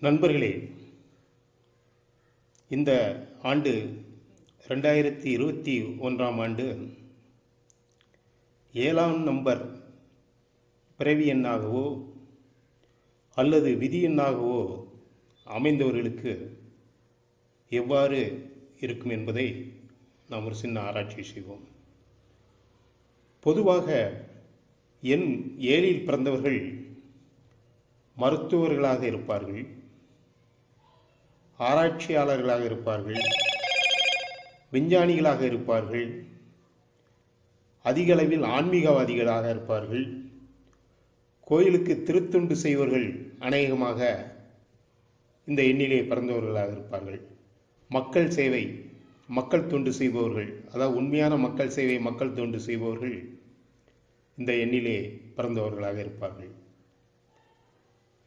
நண்பர்களே இந்த ஆண்டு ரெண்டாயிரத்தி இருபத்தி ஒன்றாம் ஆண்டு ஏழாம் நம்பர் பிறவி எண்ணாகவோ அல்லது விதி எண்ணாகவோ அமைந்தவர்களுக்கு எவ்வாறு இருக்கும் என்பதை நாம் ஒரு சின்ன ஆராய்ச்சி செய்வோம். பொதுவாக எண் ஏழில் பிறந்தவர்கள் மருத்துவர்களாக இருப்பார்கள். ஆராய்ச்சியாளர்களாக இருப்பார்கள். விஞ்ஞானிகளாக இருப்பார்கள். அதிகளவில் ஆன்மீகவாதிகளாக இருப்பார்கள். கோயிலுக்கு திருத்துண்டு செய்வர்கள் அநேகமாக இந்த எண்ணிலே பிறந்தவர்களாக இருப்பார்கள். மக்கள் சேவை மக்கள் தொண்டு செய்பவர்கள் அதாவது உண்மையான மக்கள் சேவை மக்கள் தொண்டு செய்பவர்கள் இந்த எண்ணிலே பிறந்தவர்களாக இருப்பார்கள்.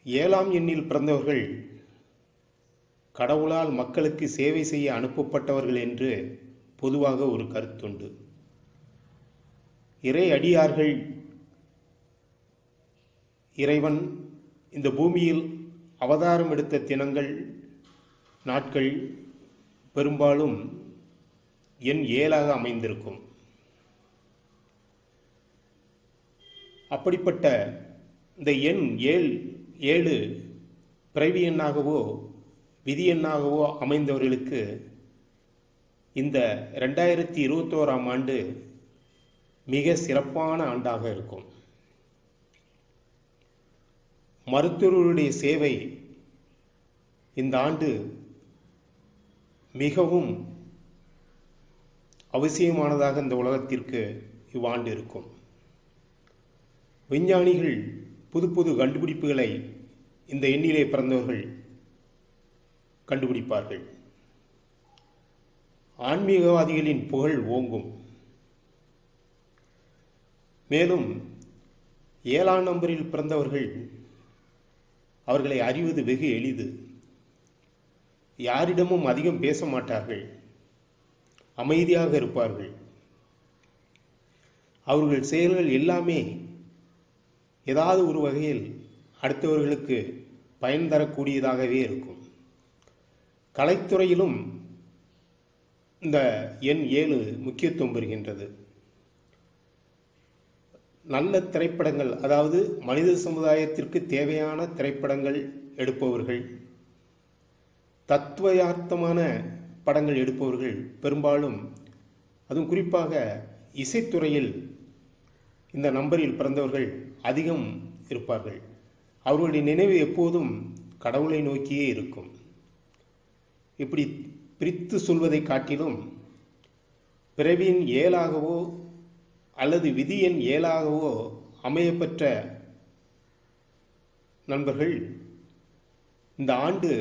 ஏழாம் எண்ணில் பிறந்தவர்கள் கடவுளால் மக்களுக்கு சேவை செய்ய அனுப்பப்பட்டவர்கள் என்று பொதுவாக ஒரு கருத்துண்டு. இறை அடியார்கள் இறைவன் இந்த பூமியில் அவதாரம் எடுத்த தினங்கள் நாட்கள் பெரும்பாலும் எண் ஏழாக அமைந்திருக்கும். அப்படிப்பட்ட இந்த எண் ஏழு ஏழு பிறவி எண்ணாகவோ விதி எண்ணாகவோ அமைந்தவர்களுக்கு இந்த ரெண்டாயிரத்தி இருபத்தோராம் ஆண்டு மிக சிறப்பான ஆண்டாக இருக்கும். மருத்துவர்களுடைய சேவை இந்த ஆண்டு மிகவும் அவசியமானதாக இந்த உலகத்திற்கு இவ்வாண்டு இருக்கும். விஞ்ஞானிகள் புது புது கண்டுபிடிப்புகளை இந்த எண்ணிலே பிறந்தவர்கள் கண்டுபிடிப்பார்கள். ஆன்மீகவாதிகளின் புகழ் ஓங்கும். மேலும் ஏழாம் நம்பரில் பிறந்தவர்கள் அவர்களை அறிவது வெகு எளிது. யாரிடமும் அதிகம் பேச மாட்டார்கள். அமைதியாக இருப்பார்கள். அவர்கள் செயல்கள் எல்லாமே ஏதாவது ஒரு வகையில் அடுத்தவர்களுக்கு பயன் தரக்கூடியதாகவே இருக்கும். கலைத்துறையிலும் இந்த எண் ஏழு முக்கியத்துவம் பெறுகின்றது. நல்ல திரைப்படங்கள் அதாவது மனித சமுதாயத்திற்கு தேவையான திரைப்படங்கள் எடுப்பவர்கள் தத்துவயார்த்தமான படங்கள் எடுப்பவர்கள் பெரும்பாலும் அதுவும் குறிப்பாக இசைத்துறையில் இந்த நம்பரில் பிறந்தவர்கள் அதிகம் இருப்பார்கள். அவர்களுடைய நினைவு எப்போதும் கடவுளை நோக்கியே இருக்கும். இப்படி பிரித்து சொல்வதை காட்டிலும் பிறவியின் ஏழாகவோ அல்லது விதியின் ஏழாகவோ அமையப்பெற்ற நண்பர்கள் இந்த ஆண்டு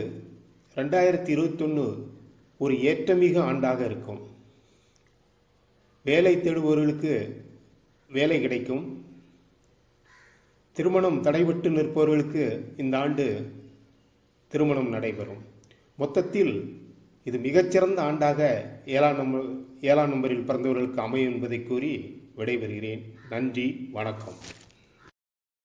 ரெண்டாயிரத்தி இருபத்தொன்று ஒரு ஏற்றமிகு ஆண்டாக இருக்கும். வேலை தேடுபவர்களுக்கு வேலை கிடைக்கும். திருமணம் தடைபட்டு நிற்பவர்களுக்கு இந்த ஆண்டு திருமணம் நடைபெறும். மொத்தத்தில் இது மிகச்சிறந்த ஆண்டாக ஏழாம் நம்பர் ஏழாம் நம்பரில் பிறந்தவர்களுக்கு அமையும் என்பதை கூறி விடைபெறுகிறேன். நன்றி வணக்கம்.